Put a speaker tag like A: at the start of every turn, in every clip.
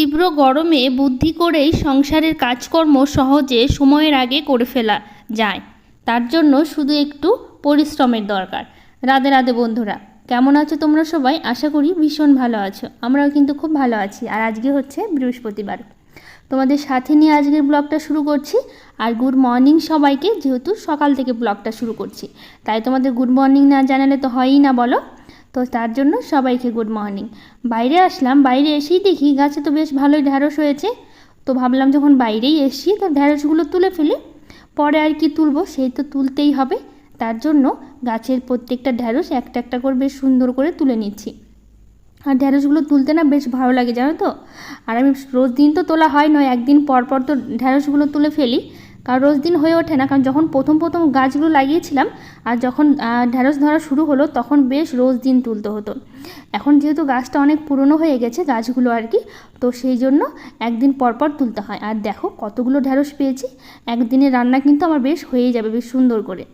A: তীব্র গরমে বুদ্ধি করেই সংসারের কাজকর্ম সহজে সময়ের আগে করে ফেলা যায়। তার জন্য শুধু একটু পরিশ্রমের দরকার। রাধে রাধে বন্ধুরা, কেমন আছো তোমরা সবাই? আশা করি ভীষণ ভালো আছো। আমরাও কিন্তু খুব ভালো আছি। আর আজকে হচ্ছে বৃহস্পতিবার। তোমাদের সাথে নিয়ে আজকের ব্লগটা শুরু করছি। আর গুড মর্নিং সবাইকে, যেহেতু সকাল থেকে ব্লগটা শুরু করছি। তাই তোমাদের গুড মর্নিং না জানালে তো হয়ই না বলো। তো তার জন্য সবাইকে গুড মর্নিং বাইরে আসলাম, বাইরে এসেই দেখি গাছে তো বেশ ভালোই ঢ্যাঁড়স হয়েছে। তো ভাবলাম যখন বাইরেই এসছি তো ঢ্যাঁড়সগুলো তুলে ফেলি, পরে আর কি তুলবো সেই তো তুলতেই হবে। তার জন্য গাছের প্রত্যেকটা ঢ্যাঁড়স একটা একটা করে বেশ সুন্দর করে তুলে নিচ্ছি। আর ঢ্যাঁড়সগুলো তুলতে না বেশ ভালো লাগে, জানো তো? আর আমি রোজ দিন তো তোলা হয় নয়, একদিন পর পর তো ঢ্যাঁড়সগুলো তুলে ফেলি। কারণ রোজ দিন হয়ে ওঠে না। কারণ যখন প্রথম প্রথম গাছগুলো লাগিয়েছিলাম আর যখন ঢ্যাঁড়স ধরা শুরু হলো, তখন বেশ রোজ দিন তুলতে হতো। এখন যেহেতু গাছটা অনেক পুরনো হয়ে গেছে গাছগুলো আর কি, তো সেই জন্য একদিন পর পর তুলতে হয়। আর দেখো কতগুলো ঢ্যাঁড়স পেয়েছি। একদিনে রান্না কিন্তু আমার বেশ হয়েই যাবে, বেশ সুন্দর করে।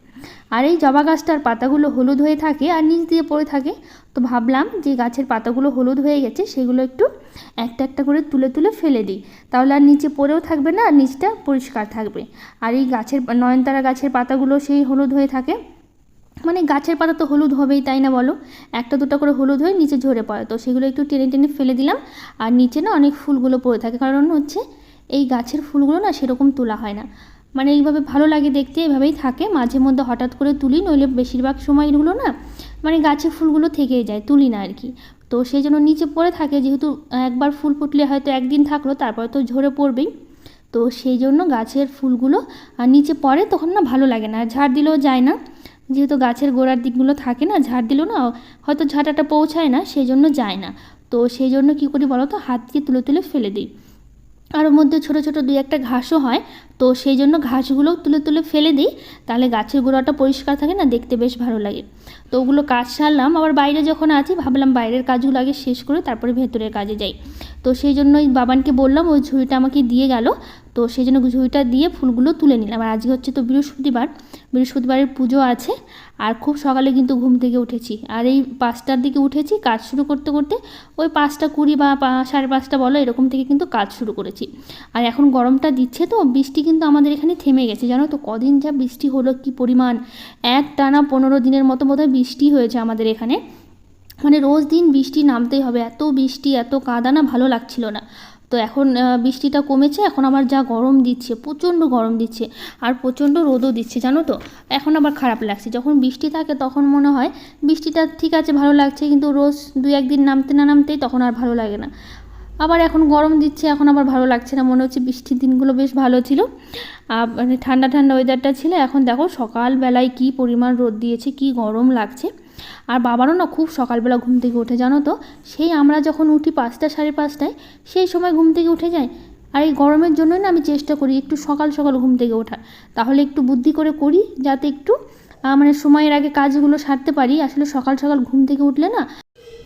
A: আর এই জবা গাছটার পাতাগুলো হলুদ হয়ে থাকে আর নিচ দিয়ে পড়ে থাকে। তো ভাবলাম যে গাছের পাতাগুলো হলুদ হয়ে গেছে, সেগুলো একটু একটা একটা করে তুলে তুলে ফেলে দিই। তাহলে আর নিচে পড়েও থাকবে না, আর নিচটা পরিষ্কার থাকবে। আর এই গাছের নয়নতারা গাছের পাতাগুলো সেই হলুদ হয়ে থাকে। মানে গাছের পাতা তো হলুদ হবেই, তাই না বলো? একটা দুটো করে হলুদ হয়ে নিচে ঝরে পড়ে। তো সেগুলো একটু টেনে টেনে ফেলে দিলাম। আর নিচে না অনেক ফুলগুলো পড়ে থাকে। কারণ হচ্ছে এই গাছের ফুলগুলো না সেরকম তোলা হয় না। মানে এইভাবে ভালো লাগে দেখতে, এভাবেই থাকে। মাঝে মধ্যে হঠাৎ করে তুলি, নইলে বেশিরভাগ সময় এগুলো না মানে গাছের ফুলগুলো থেকেই যায়, তুলি না আর কি তো সেই জন্য নিচে পড়ে থাকে, যেহেতু একবার ফুল ফুটলে হয়তো একদিন থাকল, তারপরে তো ঝরে পড়বেই। তো সেই জন্য গাছের ফুলগুলো, আর নিচে পড়ে তখন না ভালো লাগে না ঝাড় দিলেও যায় না। যেহেতু গাছের গোড়ার দিকগুলো থাকে না, ঝাড় দিলেও না, হয়তো ঝাঁটাটা পৌঁছায় না, সেই জন্য যায় না। তো সেই জন্য কী করি বলো তো হাত দিয়ে তুলে তুলে ফেলে দিই। আর ওর মধ্যে ছোটো ছোটো দুই একটা ঘাসও হয়, তো সেই জন্য ঘাসগুলো তুলে তুলে ফেলে দিই, তাহলে গাছের গোড়াটা পরিষ্কার থাকে না, দেখতে বেশ ভালো লাগে। তো ওগুলো কাজ সারলাম, আবার বাইরে যখন আছি ভাবলাম বাইরের কাজগুলো আগে শেষ করে তারপরে ভেতরের কাজে যাই। তো সেই জন্যই বাবানকে বললাম, ওই ঝুড়িটা আমাকে দিয়ে গেল তো সেই জন্য ঝুড়িটা দিয়ে ফুলগুলো তুলে নিলাম। আর আজকে হচ্ছে তো বৃহস্পতিবার, বৃহস্পতিবারের পুজো আছে। আর খুব সকালে কিন্তু ঘুম থেকে উঠেছি। আর এই পাঁচটার দিকে উঠেছি কাজ শুরু করতে করতে ওই পাঁচটা কুড়ি বা সাড়ে পাঁচটা বলো, এরকম থেকে কিন্তু কাজ শুরু করেছি। আর এখন গরমটা দিচ্ছে তো, বৃষ্টি কিন্তু আমাদের এখানে থেমে গেছে। জানো তো কদিন যা বৃষ্টি হলো, কি পরিমাণ? এক টানা পনেরো দিনের মতো বোধহয় বৃষ্টি হয়েছে আমাদের এখানে। মানে রোজ দিন বৃষ্টি নামতেই হবে। এত বৃষ্টি, এত কাদা, না ভালো লাগছিল না। তো এখন বৃষ্টিটা কমেছে, এখন আবার যা গরম দিচ্ছে, প্রচণ্ড গরম দিচ্ছে, আর প্রচণ্ড রোদও দিচ্ছে, জানো তো? এখন আবার খারাপ লাগছে। যখন বৃষ্টি থাকে তখন মনে হয় বৃষ্টিটা ঠিক আছে, ভালো লাগছে, কিন্তু রোজ দুই একদিন নামতে না নামতেই তখন আর ভালো লাগে না। আবার এখন গরম দিচ্ছে, এখন আবার ভালো লাগছে না, মনে হচ্ছে বৃষ্টির দিনগুলো বেশ ভালো ছিল। আর মানে ঠান্ডা ঠান্ডা ওয়েদারটা ছিল, এখন দেখো সকালবেলায় কী পরিমাণ রোদ দিয়েছে, কী গরম লাগছে। আর বাবারও না খুব সকালবেলা ঘুম থেকে উঠে জানো তো? সেই আমরা যখন উঠি পাঁচটা, সাড়ে পাঁচটায়, সেই সময় ঘুম থেকে উঠে যায়। আর এই গরমের জন্যই না আমি চেষ্টা করি একটু সকাল সকাল ঘুম থেকে ওঠার। তাহলে একটু বুদ্ধি করে করি, যাতে একটু মানে সময়ের আগে কাজগুলো সারতে পারি। আসলে সকাল সকাল ঘুম থেকে উঠলে না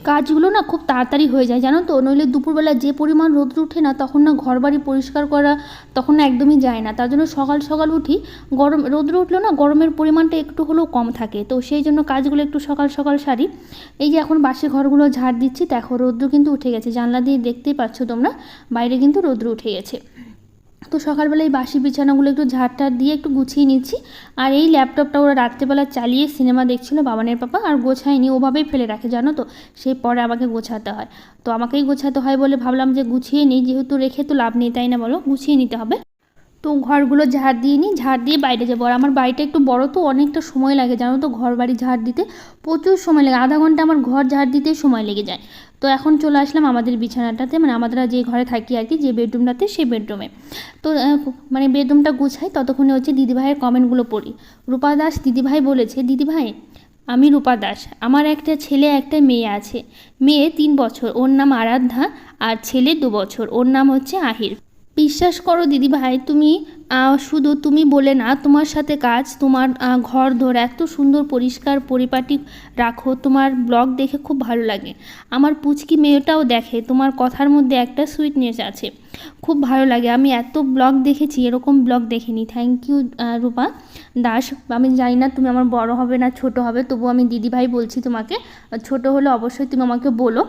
A: কাজগুলো না খুব তাড়াতাড়ি হয়ে যায়, জানো তো? নইলে দুপুরবেলা যে পরিমাণ রোদ উঠে না, তখন না ঘর বাড়ি পরিষ্কার করা তখন না একদমই যায় না। তার জন্য সকাল সকাল উঠি, গরম, রোদ্র উঠলেও না, গরমের পরিমাণটা একটু হলেও কম থাকে। তো সেই জন্য কাজগুলো একটু সকাল সকাল সারি। এই যে এখন বাসি ঘরগুলো ঝাড় দিচ্ছি, দেখো রৌদ্র কিন্তু উঠে গেছে। জানলা দিয়ে দেখতেই পাচ্ছ তোমরা, বাইরে কিন্তু রৌদ্র উঠে গেছে। তো সকালবেলা এই বাসি বিছানাগুলো একটু ঝাড়টার দিয়ে একটু গুছিয়ে নিচ্ছি। আর এই ল্যাপটপটা ওরা রাত্রেবেলা চালিয়ে সিনেমা দেখছিল বাবানের পাপা, আর গোছায়নি, ওভাবেই ফেলে রাখে, জানো তো? সেই পরে আমাকে গোছাতে হয়। তো আমাকেই গোছাতে হয় বলে ভাবলাম যে গুছিয়ে নিই, যেহেতু রেখে তো লাভ নেই, তাই না বলো? গুছিয়ে নিতে হবে। তো ঘরগুলো ঝাড় দিয়ে নিই, ঝাড় দিয়ে বাইরে যাব। আর আমার বাড়িটা একটু বড়, তো অনেকটা সময় লাগে, জানো তো? ঘর বাড়ি ঝাড় দিতে প্রচুর সময় লাগে। আধা ঘণ্টা আমার ঘর ঝাড় দিতেই সময় লেগে যায়। তো এখন চলে আসলাম আমাদের বিছানাটাতে মানে আমরা যে ঘরে থাকি আর কি, যে বেডরুমটাতে, সেই বেডরুমে। তো মানে বেডরুমটা গুছাই, ততক্ষণে হচ্ছে দিদিভাইয়ের কমেন্টগুলো পড়ি। রূপা দাস, দিদিভাই বলেছে, দিদিভাই, আমি রূপা দাস। আমার একটা ছেলে, একটা মেয়ে আছে। মেয়ে তিন বছর। ওর নাম আরাধ্যা আর ছেলে দু বছর। ওর নাম হচ্ছে আহির। বিশ্বাস করো দিদি ভাই তুমি শুধু তুমি বলে না, তোমার সাথে কাজ, তোমার ঘর ধর, এত সুন্দর পরিষ্কার পরিপাটি রাখো, তোমার ব্লগ দেখে খুব ভালো লাগে। আমার পুচকি মেয়েটাও দেখে, তোমার কথার মধ্যে একটা সুইটনেস আছে। খুব ভালো লাগে। আমি এত ব্লগ দেখেছি, এরকম ব্লগ দেখিনি। Thank you Rupa Das. আমি জানি না তুমি আমার বড় হবে না ছোট হবে তবু আমি দিদিভাই বলছি তোমাকে। ছোট হলে অবশ্যই তুমি আমাকে বলো।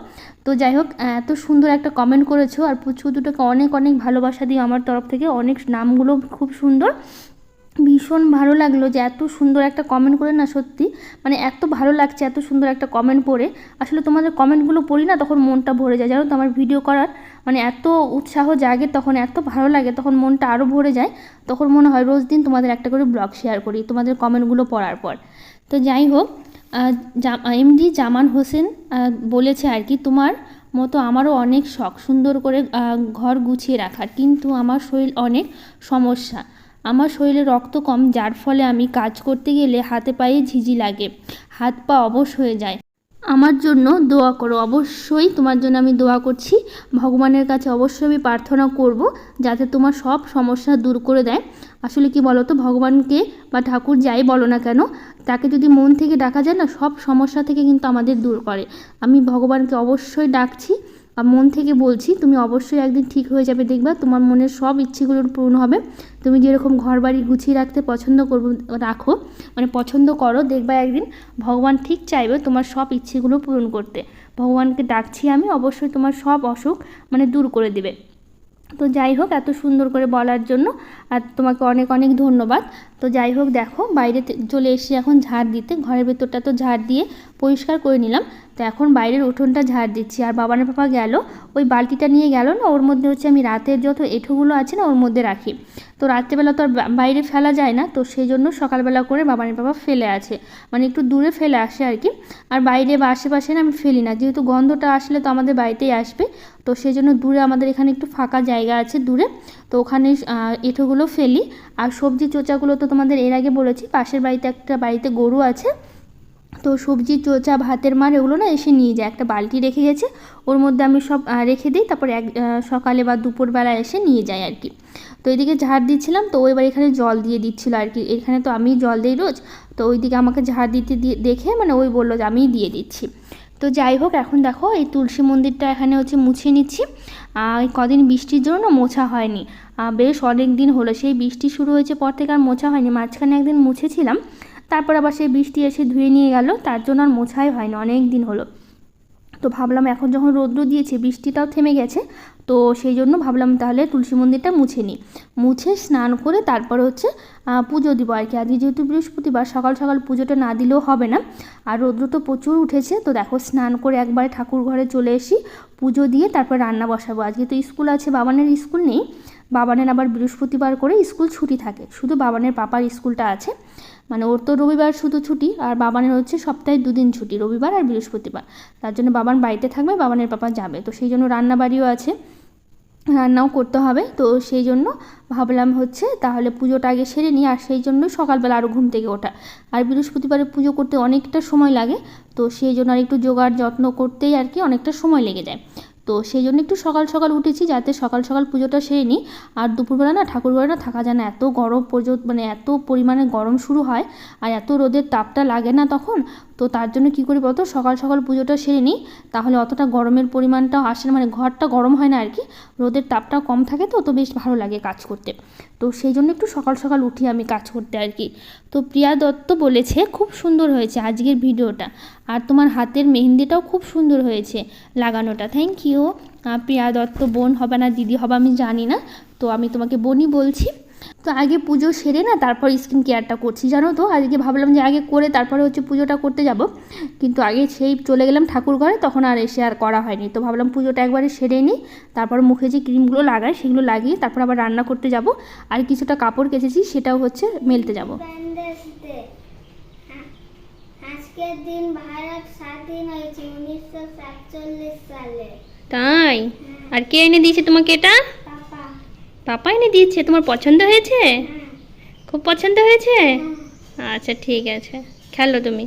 A: তো যাই হোক, এত সুন্দর একটা কমেন্ট করেছ, আর প্রচুর দুটোকে অনেক অনেক ভালোবাসা দিয়ে আমার তরফ থেকে। অনেক নামগুলো খুব সুন্দর। ভীষণ ভালো লাগল যে এত সুন্দর একটা কমেন্ট করে না সত্যি মানে এত ভালো লাগছে, এত সুন্দর একটা কমেন্ট পড়ে। আসলে তোমাদের কমেন্টগুলো পড়ি না তখন মনটা ভরে যায়, জানো তো আমার ভিডিও করার মানে এত উৎসাহ জাগে তখন, এত ভালো লাগে তখন মনটা আরও ভরে যায়। তখন মনে হয় রোজ দিন তোমাদের একটা করে ব্লগ শেয়ার করি, তোমাদের কমেন্টগুলো পড়ার পর। তো যাই হোক এমডি জামান হোসেন বলেছে আর কি, তোমার মতো আমারও অনেক শখ সুন্দর করে ঘর গুছিয়ে রাখার, কিন্তু আমার শরীর অনেক সমস্যা। আমার শরীরে রক্ত কম, যার ফলে আমি কাজ করতে গেলে হাতে পায়ে ঝিঝি লাগে, হাত পা অবশ হয়ে যায়। আমার জন্য দোয়া করো। অবশ্যই তোমার জন্য আমি দোয়া করছি। ভগবানের কাছে অবশ্যই আমি প্রার্থনা করব যাতে তোমার সব সমস্যা দূর করে দেয়। আসলে কি বলো তো ভগবানকে বা ঠাকুর যাই বলো না কেন, তাকে যদি মন থেকে ডাকা যায় না, সব সমস্যা থেকে কিন্তু আমাদের দূর করে। আমি ভগবানকে অবশ্যই ডাকছি। মন থেকে বলছি, তুমি অবশ্যই একদিন ঠিক হয়ে যাবে, দেখবা তোমার মনের সব ইচ্ছেগুলোর পূর্ণ হবে। তুমি যেরকম ঘর বাড়ি গুছিয়ে রাখতে পছন্দ করব, রাখো মানে পছন্দ করো, দেখবা একদিন ভগবান ঠিক চাইবে তোমার সব ইচ্ছেগুলো পূরণ করতে। ভগবানকে ডাকছি আমি, অবশ্যই তোমার সব অসুখ মানে দূর করে দেবে। তো যাই হোক, এত সুন্দর করে বলার জন্য আর তোমাকে অনেক অনেক ধন্যবাদ। তো যাই হোক দেখো, বাইরে চলে এসে এখন ঝাড় দিতে। ঘরের ভেতরটা তো ঝাড় দিয়ে পরিষ্কার করে নিলাম। তো এখন বাইরের উঠোনটা ঝাড় দিচ্ছি। আর বাবানের পাপা গেল, ওই বালতিটা নিয়ে গেল না, ওর মধ্যে হচ্ছে আমি রাতের যত এঁঠোগুলো আছে না, ওর মধ্যে রাখি। তো রাত্রেবেলা তো আর বাইরে ফেলা যায় না, তো সেই জন্য সকালবেলা করে বাবানের পাপা ফেলে আছে। মানে একটু দূরে ফেলে আসে আর কি। আর বাইরে বা আশেপাশে না আমি ফেলি না, যেহেতু গন্ধটা আসলে তো আমাদের বাড়িতেই আসবে। তো সেই জন্য দূরে আমাদের এখানে একটু ফাঁকা জায়গা আছে দূরে। তো ওখানে এঁঠোগুলো ফেলি। আর সবজি চোচাগুলো তো তোমাদের এর আগে বলেছি, পাশের বাড়িতে একটা বাড়িতে গরু আছে। তো সবজি, চোচা, ভাতের মার এগুলো না এসে নিয়ে যায়, একটা বালতি রেখে গেছে। ওর মধ্যে আমি সব রেখে দিই, তারপর এক সকালে বা দুপুরবেলা এসে নিয়ে যায় আর কি। তো এদিকে ঝাড় দিচ্ছিলাম, তো ওই এবার এখানে জল দিয়ে দিচ্ছিল আর কি। এখানে তো আমি জল দিই রোজ, তো ওইদিকে আমাকে ঝাড় দিতে দিয়ে, দেখে মানে ওই বলল যে আমিই দিয়ে দিচ্ছি। তো যাই হোক, এখন দেখো এই তুলসী মন্দিরটা এখানে হচ্ছে মুছে নিচ্ছি। কদিন বৃষ্টির জন্য মোছা হয়নি। বেশ অনেক দিন হলো, সেই বৃষ্টি শুরু হয়েছে পর থেকে আর মোছা হয়নি। মাঝখানে একদিন মুছেছিলাম, তারপর আবার সেই বৃষ্টি এসে ধুয়ে নিয়ে গেল, তার জন্য আর মোছাই হয়নি, অনেক দিন হলো। তো ভাবলাম এখন যখন রৌদ্র দিয়েছে, বৃষ্টিটাও থেমে গেছে, তো সেই জন্য ভাবলাম তাহলে তুলসী মন্দিরটা মুছে নিই। মুছে স্নান করে তারপরে হচ্ছে পুজো দিব আর কি। আজকে যেহেতু বৃহস্পতিবার, সকাল সকাল পুজোটা না দিলেও হবে না। আর রৌদ্র তো প্রচুর উঠেছে, তো দেখো স্নান করে একবারে ঠাকুর ঘরে চলে এসি, পুজো দিয়ে তারপর রান্না বসাবো। আজকে তো স্কুল আছে, বাবানের স্কুল নেই। বাবানের আবার বৃহস্পতিবার করে স্কুল ছুটি থাকে। শুধু বাবানের পাপার স্কুলটা আছে। মানে ওর তো রবিবার শুধু ছুটি আর বাবানের হচ্ছে সপ্তাহে দুদিন ছুটি, রবিবার আর বৃহস্পতিবার। তার জন্য বাবান বাড়িতে থাকবে, বাবানের পাপা যাবে। তো সেই জন্য রান্নাবাড়িও আছে, রান্নাও করতে হবে। তো সেই জন্য ভাবলাম হচ্ছে তাহলে পুজোটা আগে সেরে নিই আর সেই জন্য সকালবেলা আরও ঘুম থেকে ওঠা। আর বৃহস্পতিবারে পুজো করতে অনেকটা সময় লাগে, তো সেই জন্য আর একটু জোগাড়, যত্ন করতেই আর কি অনেকটা সময় লেগে যায়। তো সেই জন্য একটু সকাল সকাল উঠেছি যাতে সকাল সকাল পুজোটা সেরে নিই। আর দুপুরবেলা না ঠাকুরবেলা না থাকা যায় না। এত গরম পর্যন্ত মানে এত পরিমাণে গরম শুরু হয় আর এত রোদের তাপটা লাগে না তখন। তো তার জন্য কী করি বলতো? সকাল সকাল পুজোটা সেরে নিই। তাহলে অতটা গরমের পরিমাণটাও আসে না। মানে ঘরটা গরম হয় না আর কি। রোদের তাপটাও কম থাকে তো তো বেশ ভালো লাগে কাজ করতে। তো সেই জন্য একটু সকাল সকাল উঠি আমি কাজ করতে আর কি। তো প্রিয়া দত্ত বলেছে, খুব সুন্দর হয়েছে আজকের ভিডিওটা। আর তোমার হাতের মেহেন্দিটাও খুব সুন্দর হয়েছে লাগানোটা। থ্যাংক ইউ প্রিয়া দত্ত বোন হবে না দিদি হবে আমি জানি না। তো আমি তোমাকে বোনই বলছি। তো আগে পুজো সেরে না তারপর স্কিন কেয়ারটা করছি জানো তো? আজকে ভাবলাম যে আগে করে তারপরে হচ্ছে পুজোটা করতে যাব। কিন্তু আগে সেই চলে গেলাম ঠাকুর ঘরে তখন আর এসে আর করা হয়নি। তো ভাবলাম পুজোটা একবারে সেরে নিই তারপর মুখে যে ক্রিমগুলো লাগাই সেগুলো লাগিয়ে তারপর আবার রান্না করতে যাব। আর কিছুটা কাপড় কেচেছি সেটাও হচ্ছে মেলতে যাব।
B: হ্যাঁ, আজকের দিন ভারত স্বাধীন হয়েছে উনিশশো সাতচল্লিশ সালে।
A: তাই? আর কে এনে দিয়েছে তোমাকে এটা?
B: পাপা
A: এনে দিয়েছে। তোমার পছন্দ হয়েছে?
B: হ্যাঁ
A: খুব পছন্দ হয়েছে?
B: হ্যাঁ
A: আচ্ছা ঠিক আছে। খেলো তুমি।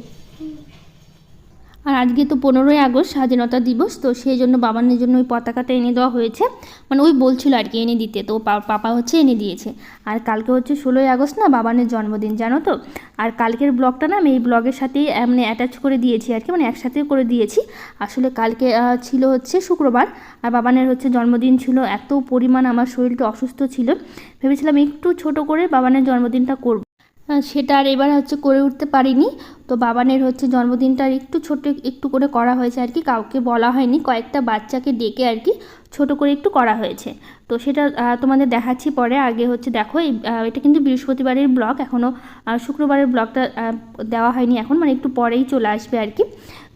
A: আর আজকে তো পনেরোই আগস্ট, স্বাধীনতা দিবস, তো সেই জন্য বাবানের জন্য ওই পতাকাটা এনে দেওয়া হয়েছে। মানে ওই বলছিল আর কি, এনে দিতে। তো পাপা হচ্ছে এনে দিয়েছে। আর কালকে হচ্ছে ষোলোই আগস্ট না, বাবানের জন্মদিন, জানো তো? আর কালকের ব্লগটা না আমি এই ব্লগের সাথেই মানে অ্যাটাচ করে দিয়েছি আর কি মানে একসাথে করে দিয়েছি। আসলে কালকে ছিল হচ্ছে শুক্রবার, আর বাবানের হচ্ছে জন্মদিন ছিল। এত পরিমাণ আমার শরীরটা অসুস্থ ছিল। ভেবেছিলাম একটু ছোট করে বাবানের জন্মদিনটা করব। সেটা আর এবার হচ্ছে করে উঠতে পারিনি। তো বাবানের হচ্ছে জন্মদিনটা একটু ছোট, একটু করে করা হয়েছে আর কি। কাউকে বলা হয়নি, কয়েকটা বাচ্চাকে ডেকে আর কি ছোট করে একটু করা হয়েছে। তো সেটা তোমাদের দেখাচ্ছি পরে। আগে হচ্ছে দেখো এটা কিন্তু বৃহস্পতিবারের ব্লগ। এখনও শুক্রবারের ব্লকটা দেওয়া হয়নি এখন মানে একটু পরেই চলে আসবে আর কি।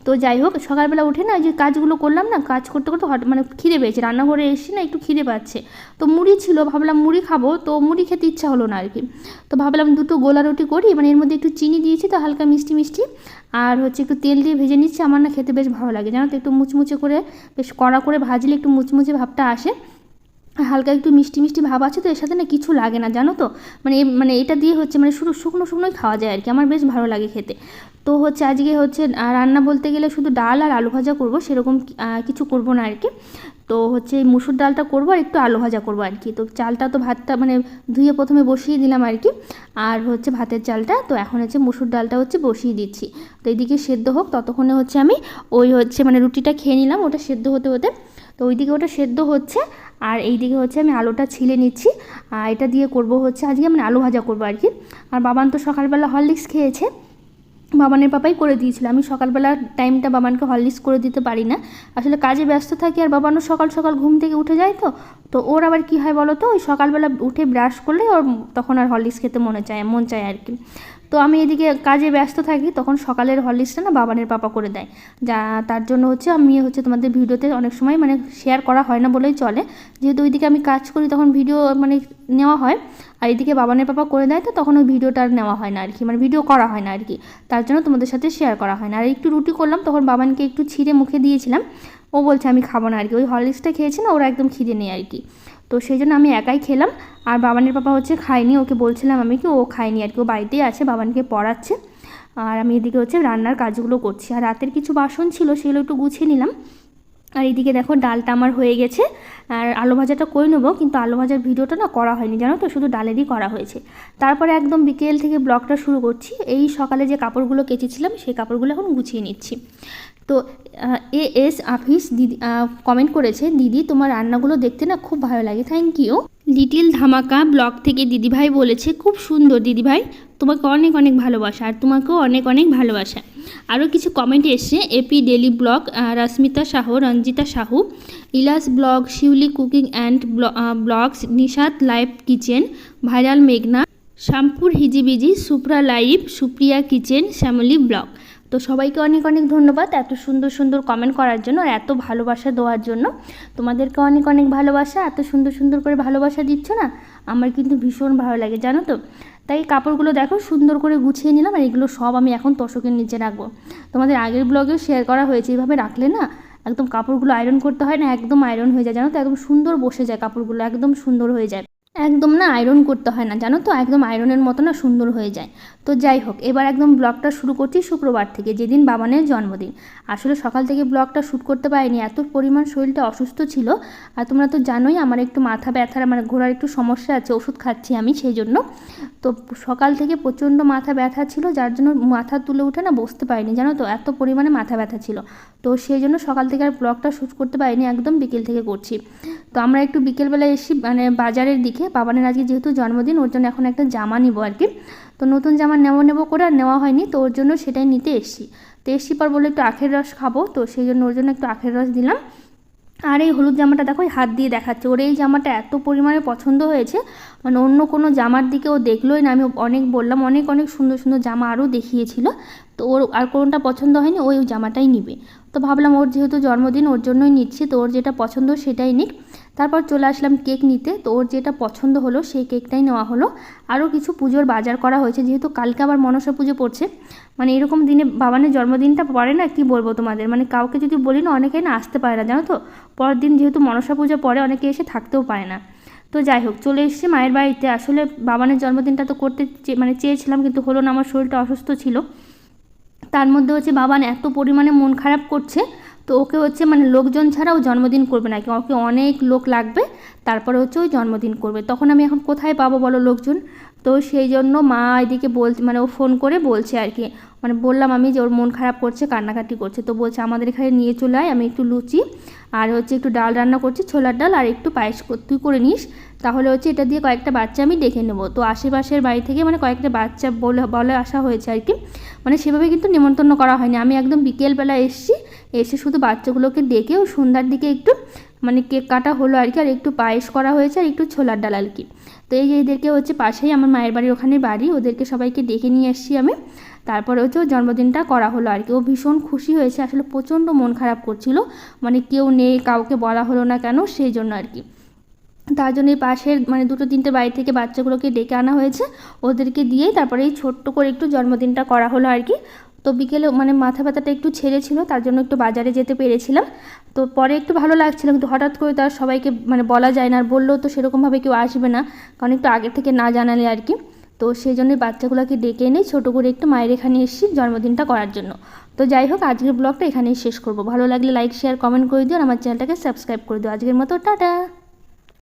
A: তো যাই হোক, সকালবেলা উঠে না যে কাজগুলো করলাম না, কাজ করতে করতে হঠাৎ মানে খিদে পেয়েছে, রান্নাঘরে এসে না একটু খিদে পাচ্ছে। তো মুড়ি ছিল, ভাবলাম মুড়ি খাব, তো মুড়ি খেতে ইচ্ছা হলো না আর কি তো ভাবলাম দুটো গোলা রুটি করি মানে এর মধ্যে একটু চিনি দিয়েছি, তো হালকা মিষ্টি মিষ্টি। আর হচ্ছে একটু তেল দিয়ে ভেজে নিচ্ছি, আমার না খেতে বেশ ভালো লাগে, জানো তো? একটু মুচমুচে করে, বেশ কড়া করে ভাজলে একটু মুচমুচে ভাবটা আসে। হালকা একটু মিষ্টি মিষ্টি ভাব আছে তো, এর সাথে না কিছু লাগে না, জানো তো? মানে মানে এটা দিয়ে হচ্ছে মানে শুধু শুকনো শুকনোই খাওয়া যায় আর কি আমার বেশ ভালো লাগে খেতে। তো হচ্ছে আজকে হচ্ছে রান্না বলতে গেলে শুধু ডাল আর আলু ভাজা করব, সেরকম কিছু করব না আর কি তো হচ্ছে মুসুর ডালটা করব আর একটু আলু ভাজা করব আর কি তো চালটা তো ভাতটা মানে ধুয়ে প্রথমে বসিয়ে দিলাম আর কি আর হচ্ছে ভাতের চালটা, তো এখন হচ্ছে মুসুর ডালটা হচ্ছে বসিয়ে দিচ্ছি। তো এইদিকে সেদ্ধ হোক, ততক্ষণে হচ্ছে আমি ওই হচ্ছে মানে রুটিটা খেয়ে নিলাম, ওটা সেদ্ধ হতে হতে। তো ওইদিকে ওটা সেদ্ধ হচ্ছে আর এই দিকে হচ্ছে আমি আলুটা ছিলে নিচ্ছি। এটা দিয়ে করব হচ্ছে আজকে মানে আলু ভাজা করব আর কি। আর বাবান তো সকালবেলা হরলিক্স খেয়েছে। বাবানের পাপাই করে দিয়েছিল। আমি সকালবেলার টাইমটা বাবানকে হরলিক্স করে দিতে পারি না। আসলে কাজে ব্যস্ত থাকি আর বাবানও সকাল সকাল ঘুম থেকে উঠে যায় তো। তো ওর আবার কি হয় বলো তো? ওই সকালবেলা উঠে ব্রাশ করলে ওর তখন আর হরলিক্স খেতে মনে চায়, মন চায় আর কি। তো আমি এদিকে কাজে ব্যস্ত থাকি, তখন সকালের হরলিক্সটা না বাবানের পাপা করে দেয়। যা তার জন্য হচ্ছে আমি হচ্ছে তোমাদের ভিডিওতে অনেক সময় মানে শেয়ার করা হয় না বলেই চলে। যেহেতু ওইদিকে আমি কাজ করি, তখন ভিডিও মানে নেওয়া হয়। আর এদিকে বাবানের পাপা করে দেয় তো, তখন ওই ভিডিওটা আর নেওয়া হয় না আর কি মানে ভিডিও করা হয় না আর কি। তার জন্য তোমাদের সাথে শেয়ার করা হয় না। আর একটু রুটি করলাম, তখন বাবানকে একটু ছিঁড়ে মুখে দিয়েছিলাম। ও বলছে, আমি খাব না আর কি। ওই হরলিক্সটা খেয়েছে না, ওরা একদম খিদে নেই আর কি। তো সেই জন্য আমি একাই খেলাম। আর বাবানের পাপা হচ্ছে খায়নি, ওকে বলছিলাম আমি কি, ও খায়নি আর কি, ও বাড়িতেই আছে বাবানকে পড়াচ্ছে। আর আমি এদিকে হচ্ছে রান্নার কাজগুলো করছি। আর রাতের কিছু বাসন ছিল, সেগুলো একটু গুছিয়ে নিলাম। আর এইদিকে দেখো ডালটা আমার হয়ে গেছে। আর আলু ভাজাটা করে নেব, কিন্তু আলু ভাজার ভিডিওটা না করা হয়নি, জানো তো? শুধু ডালেরই করা হয়েছে। তারপরে একদম বিকেল থেকে ব্লগটা শুরু করছি। এই সকালে যে কাপড়গুলো কেচেছিলাম, সেই কাপড়গুলো এখন গুছিয়ে নিচ্ছি। তো এ এস আফিস দিদি কমেন্ট করেছে, দিদি, তোমার রান্নাগুলো দেখতে না খুব ভালো লাগে thank you little Dhamaka blog থেকে দিদিভাই বলেছে, খুব সুন্দর দিদিভাই, তোমাকে অনেক অনেক ভালোবাসা, আর তোমাকেও অনেক অনেক ভালোবাসা। আরও কিছু কমেন্ট এসছে AP daily blog Rashmita Shah Ranjita Sahu, ইলাস blog, Shiuli cooking and blogs, Nishat live kitchen, viral মেঘনা, Shyampur হিজিবিজি, Supra live, Supriya kitchen, Shyamali blog. তো সবাইকে অনেক অনেক ধন্যবাদ এত সুন্দর সুন্দর কমেন্ট করার জন্য আর এত ভালোবাসা দেওয়ার জন্য। তোমাদেরকে অনেক অনেক ভালোবাসা, এত সুন্দর সুন্দর করে ভালোবাসা দিচ্ছ না? আমার কিন্তু ভীষণ ভালো লাগে, জানো তো? তাই কাপড়গুলো দেখো, সুন্দর করে গুছিয়ে নিলাম আর এগুলো সব আমি এখন তোষকের নিচে রাখব। তোমাদের আগের ব্লগেও শেয়ার করা হয়েছে এইভাবে রাখলে না একদম কাপড়গুলো আয়রন করতে হয় না, একদম আয়রন হয়ে যায়, জানো তো? একদম সুন্দর বসে যায় কাপড়গুলো, একদম সুন্দর হয়ে যায়। একদম না আয়রন করতে হয় না, জানো তো? একদম আয়রনের মতো না সুন্দর হয়ে যায়। তো যাই হোক, এবার একদম ব্লগটা শুরু করছি শুক্রবার থেকে, যেদিন বাবানের জন্মদিন। আসলে সকাল থেকে ব্লগটা শ্যুট করতে পারিনি, এত পরিমাণ শরীরটা অসুস্থ ছিল। আর তোমরা তো জানোই, আমার একটু মাথা ব্যথার মানে ঘোরার একটু সমস্যা আছে, ওষুধ খাচ্ছি আমি সেই জন্য। তো সকাল থেকে প্রচণ্ড মাথা ব্যথা ছিল, যার জন্য মাথা তুলে উঠে না বসতে পারিনি, জানো তো? এত পরিমাণে মাথা ব্যথা ছিল। তো সেই জন্য সকাল থেকে আর ব্লগটা শ্যুট করতে পারিনি, একদম বিকেল থেকে করছি। তো আমরা একটু বিকেলবেলা এসি মানে বাজারের দিকে বাবানের আজকে যেহেতু জন্মদিন, ওর জন্য এখন একটা জামা নিব আর কি। তো নতুন জামা নেব নেব করে আর নেওয়া হয়নি, তো ওর জন্য সেটাই নিতে এসছি। তো এসছি পর বলে একটু আখের রস খাব, তো সেই জন্য ওর জন্য একটু আখের রস দিলাম। আর এই হলুদ জামাটা দেখো হাত দিয়ে দেখাচ্ছে। ওর এই জামাটা এত পরিমাণে পছন্দ হয়েছে মানে অন্য কোনো জামার দিকে ও দেখলোই না। আমি অনেক বললাম, অনেক অনেক সুন্দর সুন্দর জামা আরও দেখিয়েছিল। তো ওর আর কোনোটা পছন্দ হয়নি, ওই জামাটাই নিবে। তো ভাবলাম ওর যেহেতু জন্মদিন, ওর জন্যই নিচ্ছি। তো ওর যেটা পছন্দ সেটাই নিক। তারপর চলে আসলাম কেক নিতে। তো ওর যেটা পছন্দ হলো সেই কেকটাই নেওয়া হলো। আরও কিছু পুজোর বাজার করা হয়েছে, যেহেতু কালকে আবার মনসা পুজো পড়ছে। মানে এরকম দিনে বাবানের জন্মদিনটা পড়ে না, কি বলব তোমাদের? মানে কাউকে যদি বলি না, অনেকেই না আসতে পারে না, জানো তো? পরের দিন যেহেতু মনসা পুজো পরে অনেকে এসে থাকতেও পারে না। তো যাই হোক, চলে এসেছি মায়ের বাড়িতে। আসলে বাবানের জন্মদিনটা তো করতে মানে চেয়েছিলাম, কিন্তু হলো না, আমার শরীরটা অসুস্থ ছিল। তার মধ্যে হচ্ছে বাবান এত পরিমাণে মন খারাপ করছে তো ওকে হচ্ছে মানে লোকজন ছাড়া ও জন্মদিন করবে না। কি ওকে অনেক লোক লাগবে, তারপরে হচ্ছে ওই জন্মদিন করবে। তখন আমি এখন কোথায় পাবো বলো লোকজন? তো সেই জন্য মা এদিকে বল মানে ও ফোন করে বলছে আর কি মানে বললাম আমি যে ওর মন খারাপ করছে, কান্নাকাটি করছে। তো বলছে আমাদের এখানে নিয়ে চলে আয়, আমি একটু লুচি আর হচ্ছে একটু ডাল রান্না করছি, ছোলার ডাল আর একটু পায়েস তুই করে নিস। তাহলে হচ্ছে এটা দিয়ে কয়েকটা বাচ্চা আমি ডেকে নেব। তো আশেপাশের বাড়ি থেকে মানে কয়েকটা বাচ্চা বলে বলে আসা হয়েছে আর কি। মানে সেভাবে কিন্তু নিমন্ত্রণ করা হয়নি। আমি একদম বিকেলবেলা এসেছি, এসে শুধু বাচ্চাগুলোকে ডেকে ও সন্ধ্যার দিকে একটু মানে কেক কাটা হলো আর কি, আর একটু পায়েস করা হয়েছে আর একটু ছোলার ডাল আর কি। তো এই যে এদেরকে হচ্ছে পাশেই আমার মায়ের বাড়ির ওখানে বাড়ি, ওদেরকে সবাইকে ডেকে নিয়ে এসেছি আমি। তারপরে হচ্ছে জন্মদিনটা করা হলো আর কি। ও ভীষণ খুশি হয়েছে, আসলে প্রচণ্ড মন খারাপ করছিল। মানে কেউ নেই, কাউকে বলা হলো না কেন, সেই জন্য আর কি। তার জন্য এই পাশের মানে দুটো তিনটে বাড়ি থেকে বাচ্চাগুলোকে ডেকে আনা হয়েছে। ওদেরকে দিয়েই তারপরে এই ছোট্ট করে একটু জন্মদিনটা করা হলো আর কি। তো বিকেলে মানে মাথা ব্যথাটা একটু ছেড়েছিল, তার জন্য একটু বাজারে যেতে পেরেছিলাম। তো পরে একটু ভালো লাগছিল, কিন্তু হঠাৎ করে তার সবাইকে মানে বলা যায় না, আর বললেও তো সেরকমভাবে কেউ আসবে না, কারণ একটু আগে থেকে না জানালে আর কি। তো সেই জন্যই বাচ্চাগুলোকে ডেকে এনে ছোটো করে একটু মায়ের এখানে এসেছি জন্মদিনটা করার জন্য। তো যাই হোক, আজকের ব্লগটা এখানেই শেষ করব। ভালো লাগলে লাইক শেয়ার কমেন্ট করে দিও, আর আমার চ্যানেলটাকে সাবস্ক্রাইব করে দিও। আজকের মতো, টাটা!